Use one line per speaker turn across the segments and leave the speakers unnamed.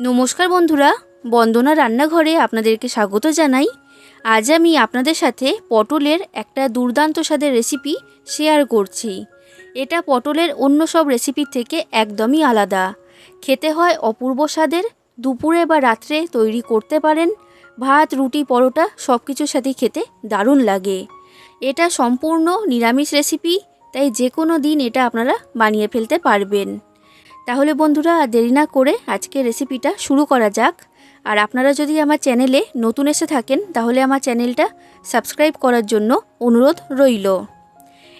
নমস্কার বন্ধুরা, বন্দনা রান্নাঘরে আপনাদেরকে স্বাগত জানাই। আজ আমি আপনাদের সাথে পটলের একটা দুর্দান্ত স্বাদের রেসিপি শেয়ার করছি। এটা পটলের অন্য সব রেসিপির থেকে একদমই আলাদা। খেতে হয় অপূর্ব স্বাদের, দুপুরে বা রাত্রে তৈরি করতে পারেন। ভাত, রুটি, পরোটা সব কিছুর সাথে খেতে দারুণ লাগে। এটা সম্পূর্ণ নিরামিষ রেসিপি তাই যে কোনো দিন এটা আপনারা বানিয়ে ফেলতে পারবেন। তাহলে বন্ধুরা দেরি না করে আজকে রেসিপিটা শুরু করা যাক। আর আপনারা যদি আমার চ্যানেলে নতুন এসে থাকেন, তাহলে আমার চ্যানেলটা সাবস্ক্রাইব করার জন্য অনুরোধ রইল।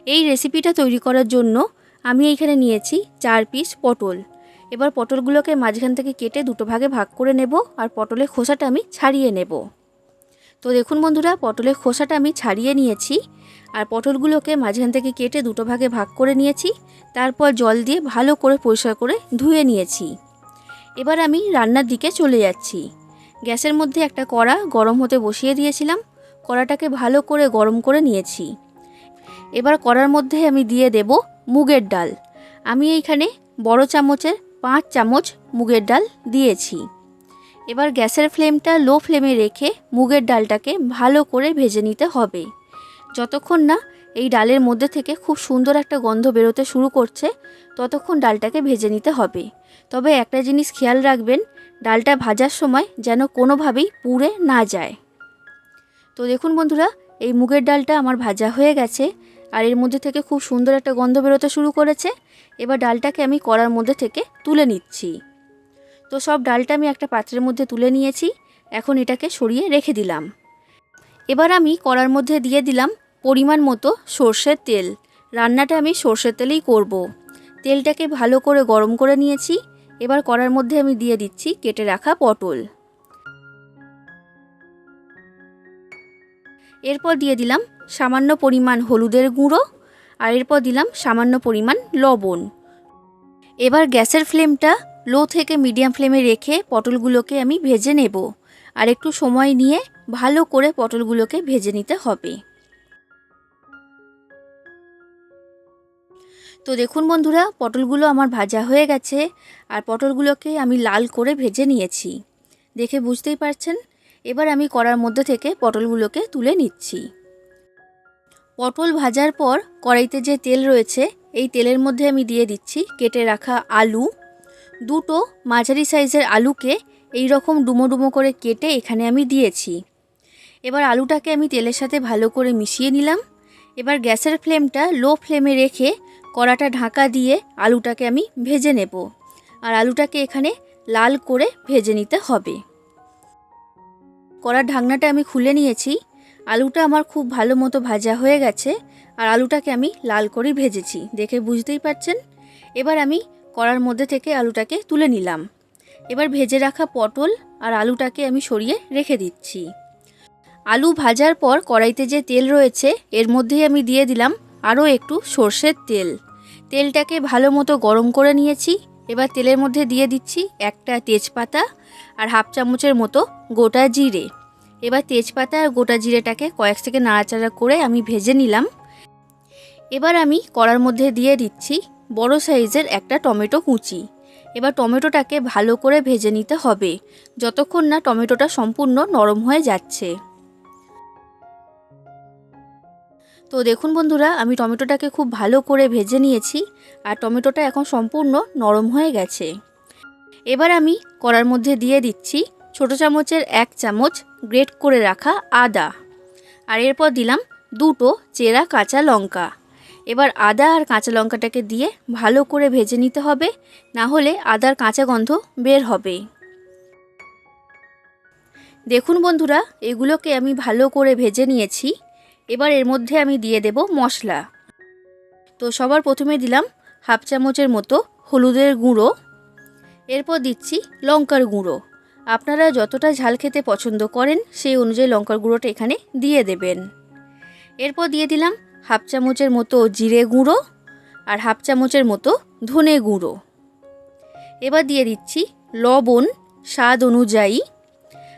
এই রেসিপিটা তৈরি করার জন্য আমি এইখানে নিয়েছি চার পিস পটল। এবার পটলগুলোকে মাঝখান থেকে কেটে দুটো ভাগে ভাগ করে নেব আর পটলের খোসাটা আমি ছাড়িয়ে নেব। তো দেখুন বন্ধুরা, পটলের খোসাটা আমি ছাড়িয়ে নিয়েছি। আর পটলগুলোকে মাঝখান থেকে কেটে দুটো ভাগে ভাগ করে নিয়েছি, তারপর জল দিয়ে ভালো করে পরিষ্কার করে ধুয়ে নিয়েছি। এবার আমি রান্নার দিকে চলে যাচ্ছি। গ্যাসের মধ্যে একটা কড়া গরম হতে বসিয়ে দিয়েছিলাম, কড়াটাকে ভালো করে গরম করে নিয়েছি। এবার কড়ার মধ্যে আমি দিয়ে দেব মুগের ডাল। আমি এইখানে বড় চামচের পাঁচ চামচ মুগের ডাল দিয়েছি। এবার গ্যাসের ফ্লেমটা লো ফ্লেমে রেখে মুগের ডালটাকে ভালো করে ভেজে নিতে হবে। যতক্ষণ না এই ডালের মধ্যে থেকে খুব সুন্দর একটা গন্ধ বেরোতে শুরু করছে, ততক্ষণ ডালটাকে ভেজে নিতে হবে। তবে একটা জিনিস খেয়াল রাখবেন, ডালটা ভাজার সময় যেন কোনোভাবেই পুড়ে না যায়। তো দেখুন বন্ধুরা, এই মুগের ডালটা আমার ভাজা হয়ে গেছে, আর এর মধ্যে থেকে খুব সুন্দর একটা গন্ধ বেরোতে শুরু করেছে। এবার ডালটাকে আমি কড়ার মধ্যে থেকে তুলে নিচ্ছি। তো সব ডালটা আমি একটা পাত্রের মধ্যে তুলে নিয়েছি, এখন এটাকে সরিয়ে রেখে দিলাম। এবার আমি কড়ার মধ্যে দিয়ে দিলাম পরিমাণ মতো সর্ষের তেল। রান্নাটা আমি সর্ষের তেলেই করব। তেলটাকে ভালো করে গরম করে নিয়েছি। এবার কড়ার মধ্যে আমি দিয়ে দিচ্ছি কেটে রাখা পটল। এরপর দিয়ে দিলাম সামান্য পরিমাণ হলুদের গুঁড়ো আর এরপর দিলাম সামান্য পরিমাণ লবণ। এবার গ্যাসের ফ্লেমটা লো থেকে মিডিয়াম ফ্লেমে রেখে পটলগুলোকে আমি ভেজে নেব। আর একটু সময় নিয়ে ভালো করে পটলগুলোকে ভেজে নিতে হবে। তো দেখুন বন্ধুরা, পটলগুলো আমার ভাজা হয়ে গেছে আর পটলগুলোকে আমি লাল করে ভেজে নিয়েছি। দেখে বুঝতেই পারছেন? এবার আমি কড়ার মধ্যে থেকে পটলগুলোকে তুলে নিচ্ছি। পটল ভাজার পর কড়াইতে যে তেল রয়েছে, এই তেলের মধ্যে আমি দিয়ে দিচ্ছি কেটে রাখা আলু। দুটো মাঝারি সাইজের আলুকে এই রকম ডুমো ডুমো করে কেটে এখানে আমি দিয়েছি। এবার আলুটাকে আমি তেলের সাথে ভালো করে মিশিয়ে নিলাম। এবার গ্যাসের ফ্লেমটা লো ফ্লেমে রেখে কড়াটা ঢাকা দিয়ে আলুটাকে আমি ভেজে নেব। আর আলুটাকে এখানে লাল করে ভেজে নিতে হবে। কড়ার ঢাকনাটা আমি খুলে নিয়েছি। আলুটা আমার খুব ভালো মতো ভাজা হয়ে গেছে আর আলুটাকে আমি লাল করেই ভেজেছি। দেখে বুঝতেই পারছেন? এবার আমি কড়ার মধ্যে থেকে আলুটাকে তুলে নিলাম। এবার ভেজে রাখা পটল আর আলুটাকে আমি সরিয়ে রেখে দিচ্ছি। আলু ভাজার পর কড়াইতে যে তেল রয়েছে, এর মধ্যেই আমি দিয়ে দিলাম আরও একটু সর্ষের তেল। তেলটাকে ভালো মতো গরম করে নিয়েছি। এবার তেলের মধ্যে দিয়ে দিচ্ছি একটা তেজপাতা আর হাফ চামচের মতো গোটা জিরে। এবার তেজপাতা আর গোটা জিরেটাকে কয়েক থেকে নাড়াচাড়া করে আমি ভেজে নিলাম। এবার আমি কড়ার মধ্যে দিয়ে দিচ্ছি বড় সাইজের একটা টমেটো কুচি। এবার টমেটোটাকে ভালো করে ভেজে নিতে হবে। যতক্ষণ না টমেটোটা সম্পূর্ণ নরম হয়ে যাচ্ছে। তো দেখুন বন্ধুরা, আমি টমেটোটাকে খুব ভালো করে ভেজে নিয়েছি আর টমেটোটা এখন সম্পূর্ণ নরম হয়ে গেছে। এবার আমি কড়ার মধ্যে দিয়ে দিচ্ছি ছোটো চামচের এক চামচ গ্রেট করে রাখা আদা। আর এরপর দিলাম দুটো চেরা কাঁচা লঙ্কা। এবার আদা আর কাঁচা লঙ্কাটাকে দিয়ে ভালো করে ভেজে নিতে হবে, না হলে আদার কাঁচা গন্ধ বের হবে। দেখুন বন্ধুরা, এগুলোকে আমি ভালো করে ভেজে নিয়েছি। এবার এর মধ্যে আমি দিয়ে দেব মশলা। তো সবার প্রথমে দিলাম হাফ চামচের মতো হলুদের গুঁড়ো। এরপর দিচ্ছি লঙ্কার গুঁড়ো। আপনারা যতটা ঝাল খেতে পছন্দ করেন, সেই অনুযায়ী লঙ্কার গুঁড়োটা এখানে দিয়ে দেবেন। এরপর দিয়ে দিলাম হাফ চামচের মতো জিরে গুঁড়ো আর হাফ চামচের মতো ধনে গুঁড়ো। এবার দিয়ে দিচ্ছি লবণ স্বাদ অনুযায়ী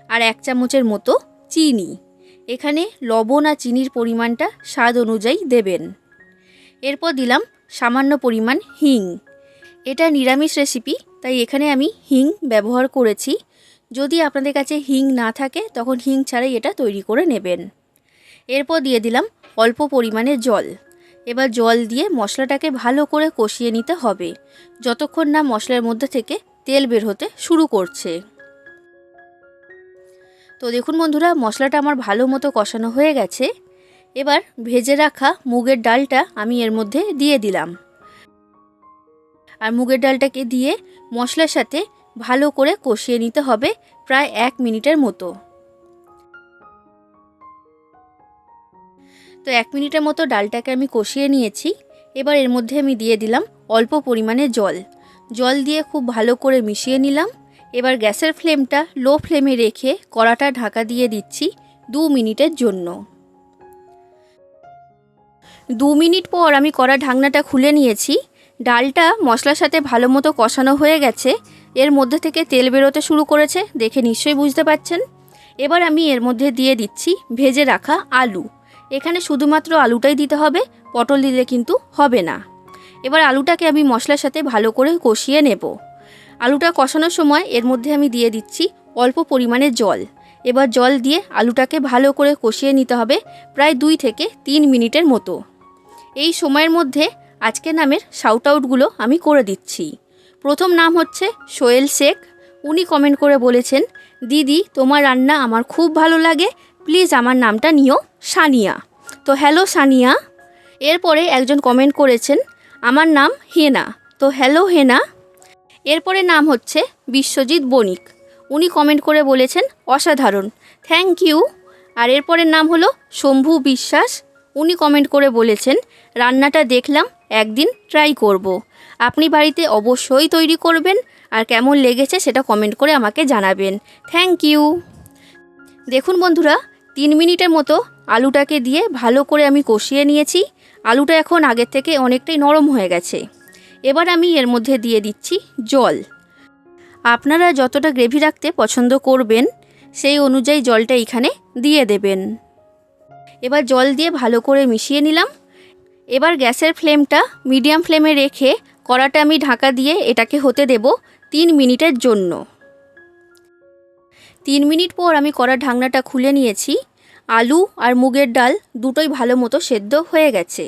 আর এক চামচের মতো চিনি। এখানে লবণ আর চিনির পরিমাণটা স্বাদ অনুযায়ী দেবেন। এরপর দিলাম সামান্য পরিমাণ হিং। এটা নিরামিষ রেসিপি, তাই এখানে আমি হিং ব্যবহার করেছি। যদি আপনাদের কাছে হিং না থাকে, তখন হিং ছাড়াই এটা তৈরি করে নেবেন। এরপর দিয়ে দিলাম অল্প পরিমাণে জল। এবার জল দিয়ে মশলাটাকে ভালো করে কষিয়ে নিতে হবে। যতক্ষণ না মশলার মধ্যে থেকে তেল বের হতে শুরু করছে। তো দেখুন বন্ধুরা, মশলাটা আমার ভালো মতো কষানো হয়ে গেছে। এবার ভেজে রাখা মুগের ডালটা আমি এর মধ্যে দিয়ে দিলাম। আর মুগের ডালটাকে দিয়ে মশলার সাথে ভালো করে কষিয়ে নিতে হবে প্রায় এক মিনিটের মতো। তো এক মিনিটের মতো ডালটাকে আমি কষিয়ে নিয়েছি। এবার এর মধ্যে আমি দিয়ে দিলাম অল্প পরিমাণে জল। জল দিয়ে খুব ভালো করে মিশিয়ে নিলাম। এবার গ্যাসের ফ্লেমটা লো ফ্লেমে রেখে কড়াটা ঢাকা দিয়ে দিচ্ছি দু মিনিটের জন্য। দু মিনিট পর আমি কড়া ঢাকনাটা খুলে নিয়েছি। ডালটা মশলার সাথে ভালো মতো কষানো হয়ে গেছে। এর মধ্যে থেকে তেল বেরোতে শুরু করেছে, দেখে নিশ্চয়ই বুঝতে পাচ্ছেন এবার আমি এর মধ্যে দিয়ে দিচ্ছি ভেজে রাখা আলু। এখানে শুধুমাত্র আলুটাই দিতে হবে, পটল দিলে কিন্তু হবে না। এবার আলুটাকে আমি মশলার সাথে ভালো করে কষিয়ে নেব। আলুটা কষানোর সময় এর মধ্যে আমি দিয়ে দিচ্ছি অল্প পরিমাণে জল। এবার জল দিয়ে আলুটাকে ভালো করে কষিয়ে নিতে হবে প্রায় দুই থেকে তিন মিনিটের মতো। এই সময়ের মধ্যে আজকে নামের শাউট আউটগুলো আমি করে দিচ্ছি। প্রথম নাম হচ্ছে সোহেল শেখ। উনি কমেন্ট করে বলেছেন, দিদি, তোমার রান্না আমার খুব ভালো লাগে প্লিজ আমার নামটা নিও সানিয়া। তো হ্যালো সানিয়া, এরপরে একজন কমেন্ট করেছেন, আমার নাম হেনা। তো হ্যালো হেনা, এরপরে নাম হচ্ছে বিশ্বজিৎ বণিক। উনি কমেন্ট করে বলেছেন, অসাধারণ। থ্যাংক ইউ আর এরপরের নাম হলো শম্ভু বিশ্বাস। উনি কমেন্ট করে বলেছেন, রান্নাটা দেখলাম, একদিন ট্রাই করব। আপনি বাড়িতে অবশ্যই তৈরি করবেন, আর কেমন লেগেছে সেটা কমেন্ট করে আমাকে জানাবেন। থ্যাংক ইউ দেখুন বন্ধুরা, তিন মিনিটের মতো আলুটাকে দিয়ে ভালো করে আমি কষিয়ে নিয়েছি। আলুটা এখন আগের থেকে অনেকটাই নরম হয়ে গেছে। এবার আমি এর মধ্যে দিয়ে দিচ্ছি জল। আপনারা যতটা গ্রেভি রাখতে পছন্দ করবেন, সেই অনুযায়ী জলটা এখানে দিয়ে দেবেন। এবার জল দিয়ে ভালো করে মিশিয়ে নিলাম। এবার গ্যাসের ফ্লেমটা মিডিয়াম ফ্লেমে রেখে কড়াটা আমি ঢাকা দিয়ে এটাকে হতে দেব তিন মিনিটের জন্য। তিন মিনিট পর আমি কড়ার ঢাকনাটা খুলে নিয়েছি। আলু আর মুগের ডাল দুটোই ভালো মতো সেদ্ধ হয়ে গেছে।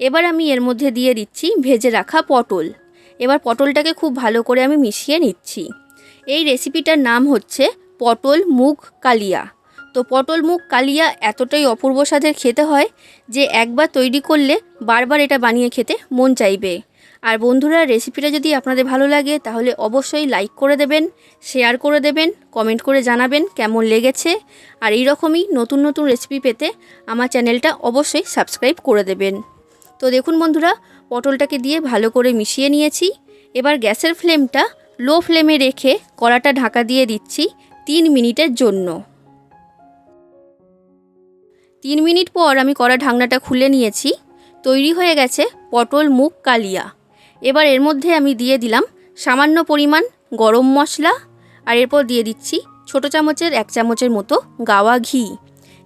এবার আমি এর মধ্যে দিয়ে দিচ্ছি ভেজে রাখা পটল। এবার পটলটাকে খুব ভালো করে আমি মিশিয়ে নিচ্ছি। এই রেসিপিটার নাম হচ্ছে পটল মুগ কালিয়া। তো পটল মুগ কালিয়া এতটাই অপূর্ব স্বাদের খেতে হয় যে একবার তৈরি করলে বারবার এটা বানিয়ে খেতে মন চাইবে। আর বন্ধুরা রেসিপিটা যদি আপনাদের ভালো লাগে, তাহলে অবশ্যই লাইক করে দেবেন শেয়ার করে দেবেন কমেন্ট করে জানাবেন কেমন লেগেছে। আর এই রকমই নতুন নতুন রেসিপি পেতে আমার চ্যানেলটা অবশ্যই সাবস্ক্রাইব করে দেবেন। তো দেখুন বন্ধুরা, পটলটাকে দিয়ে ভালো করে মিশিয়ে নিয়েছি। এবার গ্যাসের ফ্লেমটা লো ফ্লেমে রেখে কড়াটা ঢাকা দিয়ে দিচ্ছি তিন মিনিটের জন্য। তিন মিনিট পর আমি কড়া ঢাকনাটা খুলে নিয়েছি। তৈরি হয়ে গেছে পটল মুখ কালিয়া। এবার এর মধ্যে আমি দিয়ে দিলাম সামান্য পরিমাণ গরম মশলা আর এরপর দিয়ে দিচ্ছি ছোটো চামচের এক চামচের মতো গাওয়া ঘি।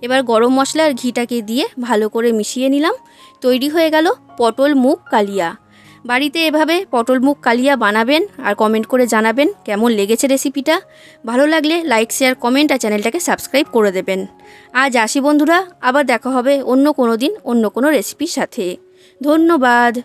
এবার গরম মশলা আর ঘিটাকে দিয়ে ভালো করে মিশিয়ে নিলাম। তৈরি হয়ে গেল পটল মুগ কালিয়া। বাড়িতে এভাবে পটল মুগ কালিয়া বানাবেন আর কমেন্ট করে জানাবেন কেমন লেগেছে রেসিপিটা ভালো লাগলে লাইক শেয়ার কমেন্ট আর চ্যানেলটাকে সাবস্ক্রাইব করে দেবেন। আজ আসি বন্ধুরা, আবার দেখা হবে অন্য কোনো দিন অন্য কোনো রেসিপির সাথে। ধন্যবাদ।